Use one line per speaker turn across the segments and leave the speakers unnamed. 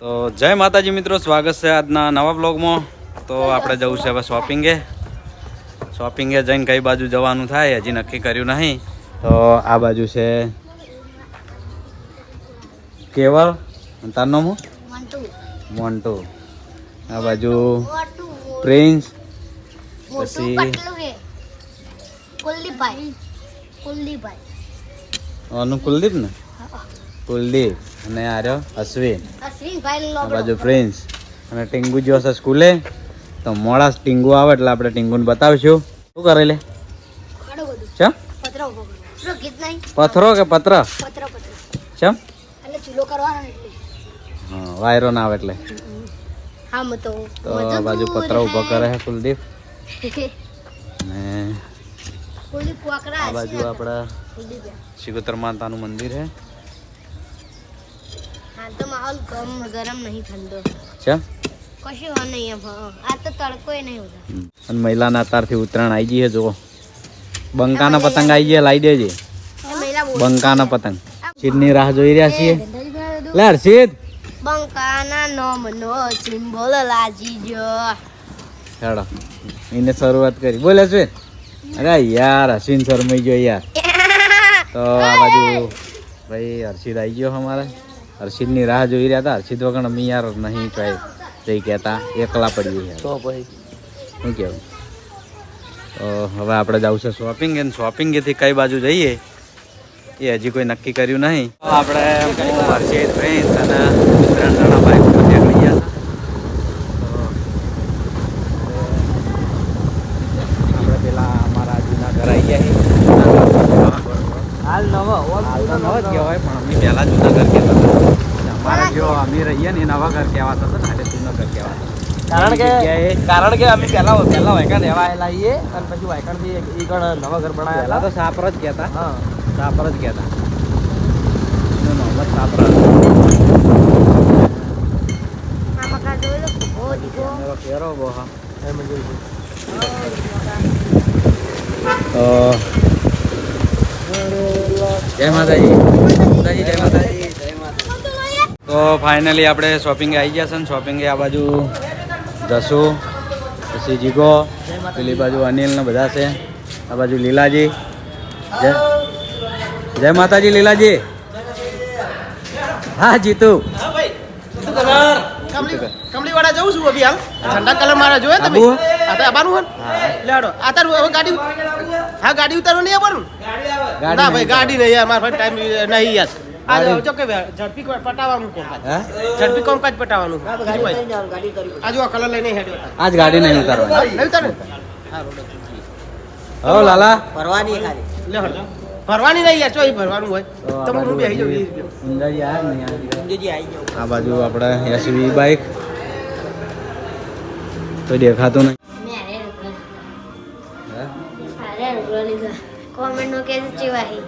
તો જય માતાજી મિત્રો સ્વાગત છે આજના નવા બ્લોગમાં તો આપણે જવું છે હવે શોપિંગે શોપિંગે જઈને કઈ બાજુ જવાનું થાય હજી નક્કી કર્યું નહીં. તો આ બાજુ છે કેવળ અને તારું નામ હું? મોન્ટુ. આ બાજુ પ્રિન્સ. પછી- આનું કુલદીપ ને? કુલદીપ. અને આ રહ્યો અશ્વિન આ બાજુ પ્રિન્સ અને ટીંગુ જો છે સ્કૂલે તો મોડા ટીંગુ આવે એટલે આપણે ટીંગુને બતાવીશું. શું કરે લે? ચમ? પથરો કે પત્ર? ચમ? હા વાયરો ના આવે એટલે.
તો
બાજુ પત્ર ઊભો કરે છે કુલદીપ. ને આ બાજુ આપણા શિકોતર માતાનું મંદિર છે
તો માહોલ ગરમ ગરમ નહીં ઠંડો.
ચમ
કશું હા નહીં આ તો તડકો નહીં હોતા.
અને મહિલાના તારથી ઉત્તરાયણ આવી જઈએ જુઓ. બંકાના પતંગ આવી ગયા લાવી દેજે.
એ
બંકાના પતંગ. ચીડની રાહ જોઈ રહ્યા છીએ. લે હર્ષિત.
બંકાના નોમનો સિમ્બોલ લાજી જો.
હેડો. એને શરૂઆત કરી. બોલે છે અરે યાર અશ્વિન શરમાઈ ગયો યાર. તો આ બાજુ ભાઈ હર્ષિત આવી ગયો અમારે. હર્ષિતની રાહ જોઈ રહ્યા હતા. હર્ષિદ વગર અમે યાર નહીં કઈ જઈ કહેતા એકલા પડીએ યાર
તો પછી?
શું કહેવું? હવે આપણે જવું છે શોપિંગ અને શોપિંગથી કઈ બાજુ જઈએ? એ હજી કોઈ નક્કી કર્યું નહીં. આપણે હું હર્ષિત પ્રિન્સ અને ત્રણ જણા બાઇક પર નીકળી ગયા હતા આપણે પેલા અમારા જૂના ઘર આવી ગયા છીએ
હાલ નવો
હાલ તો નવા જ કહેવાય પણ અમે પહેલાં જૂના ઘર કહેતા હતા. અમારા જો અમે રહીએ ને એ નવા ઘર કહેવાતા હતા ને એટલે જૂના ઘર કહેવાતા
કારણ કે કારણ કે અમે પહેલા પહેલા વાયકણ રહેવા આવેલા છીએ અને પછી વાયકણ બી એ કણ નવા ઘર
પહેલા
બનાવેલા
તો સાપર જ કહેતા.
હા.
સાપર જ કહેતા. જ સાપર ફેરો બહુ હા.
એમ જોઈશું.
તો જય માતાજી. માતાજી જય માતાજી. તો ફાઇનલી આપણે શોપિંગે આવી ગયા છે ને શોપિંગે આ બાજુ જસુ પછી જીગો પેલી બાજુ અનિલ ને બધા છે. આ બાજુ લીલાજી. જય જય માતાજી લીલાજી. હા જીતુ.
કમલી વાળા છું અભી હાલ. ઠંડા કલર મારા જોયે તમે? આ તો આબાનું હન લેડો આ તારું હવે ગાડી હા ગાડી ઉતારવા નહીં આવવાનું ના ભાઈ ગાડી નહીં યાર મારા ટાઈમ નહીં યાર આ જો કે ઝડપી પટાવવાનું કોમકાજ ઝડપી કોમકાજ પટાવવાનું બીજું આ જો કલર લઈને હેડ્યો
આજ ગાડી નહીં ઉતારવાની.
નહીં ઉતારે. હો
લાલા.
ભરવાની ખાલી. લે હળ ભરવાની નહીં યાર ચોઈ ભરવાનું હોય. તો હું બેસી જાઉં વીસ રૂપિયા.
ઊંઝાજી આયા જ આ બાજુ આપણે એસવી બાઈક તો દેખાતું નહીં.
કોમેન્ટ નો કે ચીવાહી.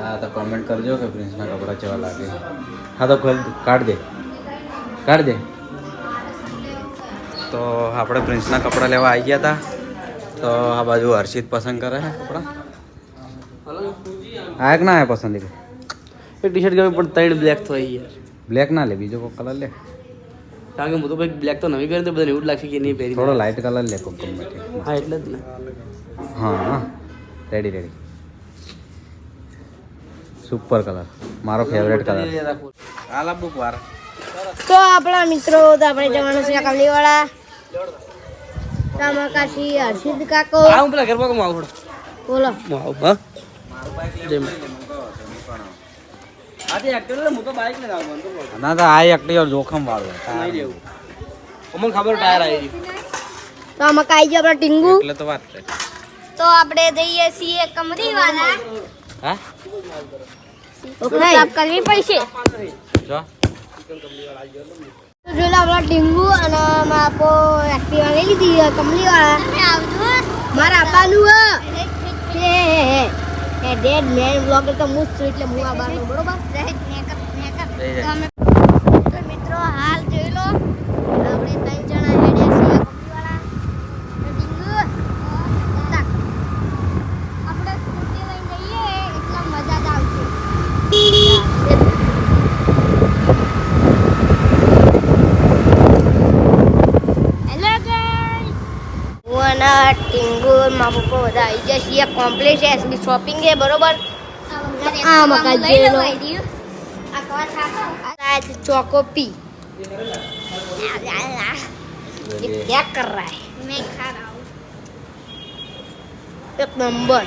હા તો કોમેન્ટ કરજો કે પ્રિન્સના કપડાં ચેવા લાગે. હા તો ખોલ કાઢ દે. કાઢ દે. તો આપણે પ્રિન્સના કપડાં લેવા આવી ગયા હતા તો આ બાજુ હર્ષિત પસંદ કરે છે કપડાં. આ એક ના આવે પસંદ
એક. ટી શર્ટ ગમે પણ ત્રણ બ્લેક થઈ યાર
બ્લેક ના લે બીજો કોઈ કલર લે?
કારણ કે હું તો ભાઈ બ્લેક તો નવી કરી તો બધાને એવું લાગશે કે નહીં પહેરી
થોડો લાઇટ કલર લે કોઈ ગમે
હા એટલે જ ને.
હા હા. રેડી રેડી સુપર કલર મારો ફેવરેટ કલર હાલ બુક વાર.
તો આપણા મિત્રો તો આપણે જવાનું છે કમલીવાળા કામાકાશી હર્ષિત કાકો.
આવું હું પેલા ઘર પાકો આવું
બોલો.
હું હા ને તો
આ એક્ટિવ જોખમ વાળું
અમને ખબર ટાયર આવી ગયું
તો આમાં કાઈ ગયો ટીંગુ?
એટલે તો વાત છે.
તો આપણે જઈએ છીએ કમરીવાળા
હા?
સાફ કરવી પડશે.
જો.
તો આપણા ટીંગુ અને મારા આપો એક્ટિવા લઈ લીધી મારા આપવાનું હે. હે હે હે ડેડ મેન બ્લોગર તો હું છું એટલે હું આવવાનું બરોબર. તો મિત્રો હાલ જોઈ લો. આપણે ત્રણ જણા હેડ્યા છીએ કપડીવાળા તો ટીંગુ, તાક. આપણે સ્કૂટી લઈને જઈએ એટલે મજા જ આવશે અને ટીંગુ મા પપ્પા બધા આવી જાય છીએ કોમ્પ્લેક્સ એસબી શોપિંગ છે બરોબર આ મકા જેલો આ છે ચોકોપી ये क्या कर रहा है मैं खा रहा हूँ એક નંબર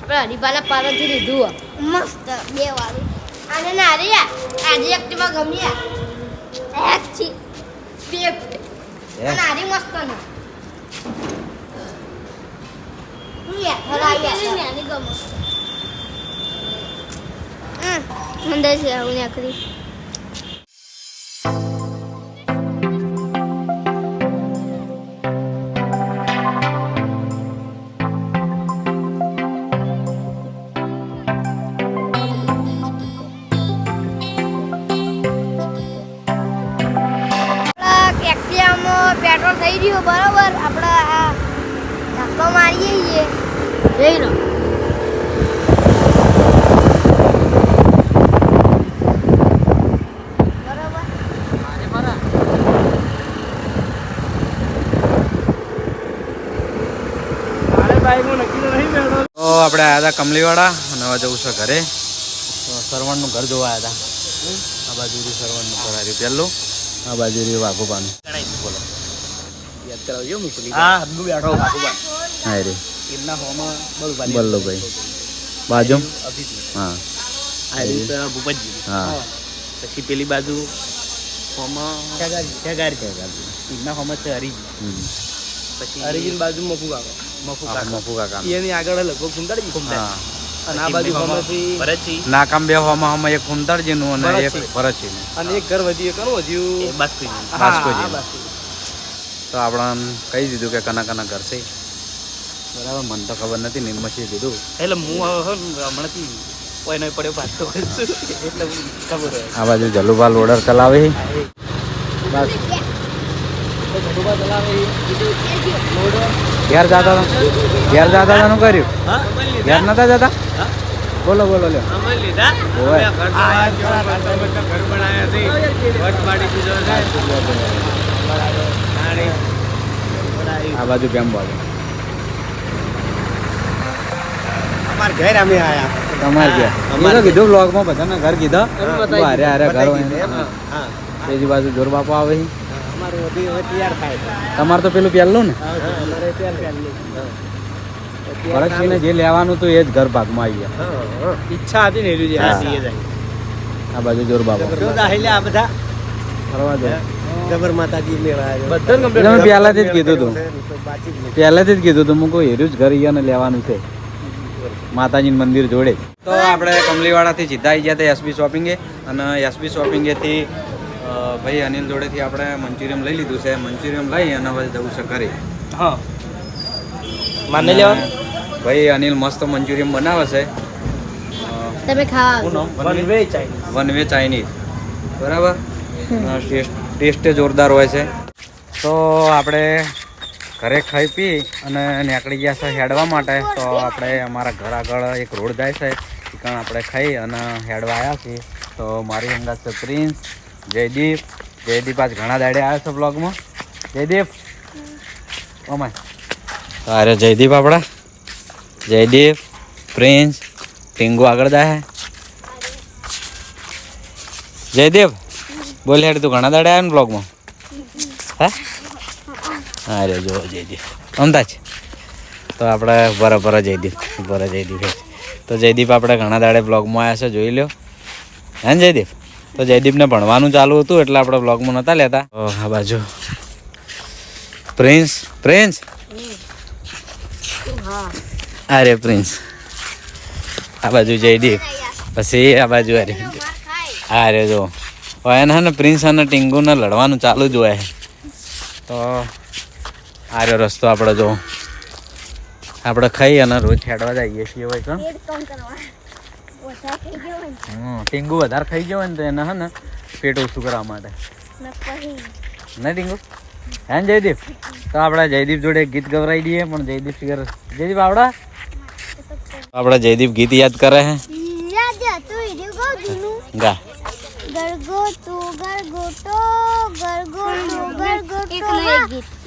આપણે હરિભાના પાલનથી લીધું મસ્ત બે વાળું આને ના રે આજે એકટીમાં ગમી એક છી બે અને આરી મસ્ત ને મંદર છે આવું નાખી પેટ્રોલ થઈ રહ્યું બરાબર આપણે આ ધક્કો મારીએ છીએ જોઈ લો
આપણે આવ્યા હતા કમલીવાળા અને હવે જવું છે ઘરે. તો સરવણનું ઘર જોવા આવ્યા હતા. આ બાજુ સરવણનું ઘર આવ્યું. પહેલું આ બાજુ રહ્યું વાઘુબાનું. બોલો
યાદ કરાવજો મુકલી હા બેઠો. વાઘુબાન.
હા રે.
એમના હોમાં બળુભાઈ.
બલ્લુભાઈ બાજુ? હા.
આ ભૂપતજી.
હા.
પછી પેલી બાજુ હોમાં ઠેગારી એમના હોમાં છે હરીજી પછી હરીજી બાજુ મફુ કાકા મફુ કાકા
મફુ કાકાનું.
એની આગળ લગભગ કુંડાળી કુંડાળી અને આ બાજુ હોમાંથી ભરતજી.
નાકામ બે હોમાં હોમાં એક કુંતરજીનું અને એક
ભરતજી.
ભરતજીનું.
અને એક ઘર વધ્યું બાસ્કુજી.
બાસ્કુજી. તો આપણે કહી દીધું કે કના કના ઘર છે. બરાબર મને તો ખબર નથી નિર્મસીએ કીધું.
એટલે હું હમણાંથી કોઈ નહીં પડ્યો પાછો એટલે ખબર હોય.
આ બાજુ જલુભાલ ઓર્ડર ચલાવે. બસ. ઘેર જતા હતા? ઘેર જતા હતા નું કર્યું? ઘેર નતા જતા? બોલો બોલો લ્યો. આ બાજુ કેમ બાજુ
ઘર અમે આયા.
તમારે ઘેર. અમારે તો કીધું બ્લોગમાં બધાના ઘર કીધા. તું હારે હારે ઘર હોય
હા
બીજી બાજુ જોર બાપો આવે છે.
અમારું હવે તૈયાર થાય
તમારે તો પેલું પહેલું ને?
અમારે
ભરતસિંહને જે લેવાનું હતું એ જ ઘર ભાગમાં આવી ગયા.
ઈચ્છા હતી ને
આ બાજુ જોર બાપા.
આ બધા.
ફરવા જાય
જબર માતાજી મેળા બધા
પહેલાથી જ કીધું હતું. પહેલાથી જ કીધું હતું હું કોઈ હેર્યું જ ઘર અહીંયા લેવાનું છે. માતાજીનું મંદિર જોડે. તો આપણે કમલીવાડાથી સીધા આવી ગયા હતા એસબી શોપિંગે અને એસબી શોપિંગેથી ભાઈ અનિલ જોડેથી આપણે મંચુરિયમ લઈ લીધું છે. મંચુરિયમ લઈ અને હવે જવું છે ઘરે.
હા. માને
ભાઈ અનિલ મસ્ત મંચુરિયમ બનાવે છે.
તમે ખાવા
one way Chinese.
One way Chinese. બરાબર? ટેસ્ટ ટેસ્ટે જોરદાર હોય છે. તો આપણે ઘરે ખાઈ પી અને નીકળી ગયા છે હેડવા માટે. તો આપણે અમારા ઘર આગળ એક રોડ જાય છે. ત્યાં આપણે ખાઈ અને હેડવા આવ્યા છીએ. તો મારી અંદાજ છે પ્રિન્સ જયદીપ. જયદીપ આજ ઘણા દાડે આવ્યા છે બ્લોગમાં જયદીપ. ઓમાય તો અરે જયદીપ આપણા. જયદીપ પ્રિન્સ ટીંગુ આગળ જાય જયદેવ બોલ હેડ તું ઘણા દાડે આવ્યા ને બ્લોગમાં હે? હા રે જો, જયદીપ. અમદાજ તો આપણે બરાબર જયદીપ. બરાબર જયદીપ. તો જયદીપ આપણે ઘણા દાડે બ્લોગમાં આવ્યા છે, જોઈ લ્યો. હે ને જયદીપ? તો જયદીપને ભણવાનું ચાલુ હતું એટલે આપણે બ્લોગમાં નહોતા લેતા. આ બાજુ. Prince Prince? અરે પ્રિન્સ. આ બાજુ જયદીપ. પછી આ બાજુ અરે. અરે જો. એને હે ને પ્રિન્સ અને ટીંગુને લડવાનું ચાલુ જ હોય. તો આ રહ્યો રસ્તો આપણે જો આપણે ખાઈ અને રોજ ખેડવા જઈએ છીએ હોય તો ટીંગુ વધારે ખાઈ ગયો ને તો એને હે ને પેટ ઓછું કરવા માટે. નહીં. ટીંગુ? હે ને જયદીપ? તો આપણે જયદીપ જોડે ગીત ગવરાઈ દઈએ પણ જયદીપ શિખર જયદીપ આવડા? આપણે જયદીપ ગીત યાદ કરે હે? ગા.
ગરગો તો ગરગો તો ગરગો તો ગરગો તો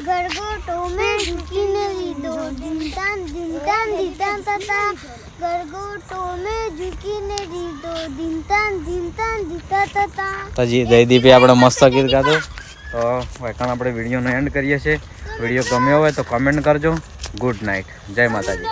ગરગોટો મેં ઝૂકીને લીધો. દિનતાન દિનતાન દિનતાન તતા. ગરગોટો મેં ઝૂકીને લીધો. દિનતાન દિનતાન દિતા તતા.
તજી જયદીપે આપણે મસ્ત ગીત ગાતું તો વેકાણ આપણે વિડીયોનો એન્ડ કરીએ છીએ. વીડિયો ગમ્યો હોય તો કમેન્ટ કરજો. ગુડ નાઇટ જય માતાજી.